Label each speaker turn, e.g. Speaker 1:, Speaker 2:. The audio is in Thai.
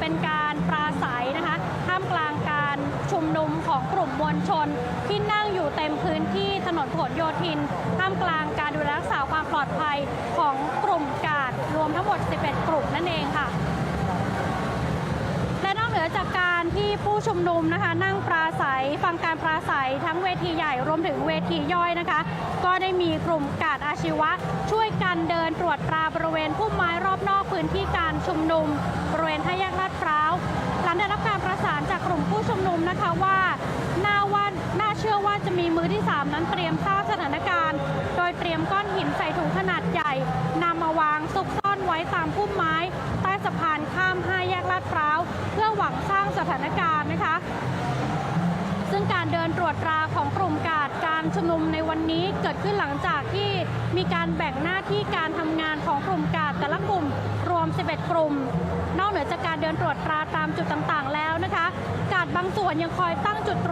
Speaker 1: เป็นการปราศัยนะคะท่ามกลางการชุมนุมของกลุ่มมวลชน ที่นั่งอยู่เต็มพื้นที่ถนนผลโยธินท่ามกลางการดูแลรักษาความปลอดภัยของกลุ่มกาดรวมทั้งหมด 11 กลุ่มนั่นเองค่ะและนอกเหนือจากการที่ผู้ชุมนุมนะคะ นั่งปราศัยฟังการปราศัยทั้งเวทีใหญ่รวมถึงเวทีย่อยนะคะ ก็ได้มีกลุ่มกาดอาชีวะช่วยกันเดิน พื้นที่การชุมนุมบริเวณห้าแยกลาดพร้าวหลังได้รับการประสานจากกลุ่มผู้ชุมนุมนะคะว่าน่าว่าน่าเชื่อว่าจะมีมือที่ 3 นั้นเตรียมทราบสถานการณ์ โดยเตรียมก้อนหินใส่ถุงขนาดใหญ่นำมาวางซุกซ่อนไว้ตามพุ่มไม้ ใต้สะพานข้ามห้าแยกลาดพร้าวเพื่อหวังสร้างสถานการณ์นะคะ ซึ่งการเดินตรวจตราของกลุ่มกาดการชุมนุมในวันนี้เกิดขึ้นหลังจากที่มีการแบ่งหน้าที่การทำงานของกลุ่มกาด 11 กลุ่ม นอกเหนือจากการเดินตรวจตราตามจุดต่างๆแล้วนะคะ กาดบางส่วนยังคอยตั้งจุด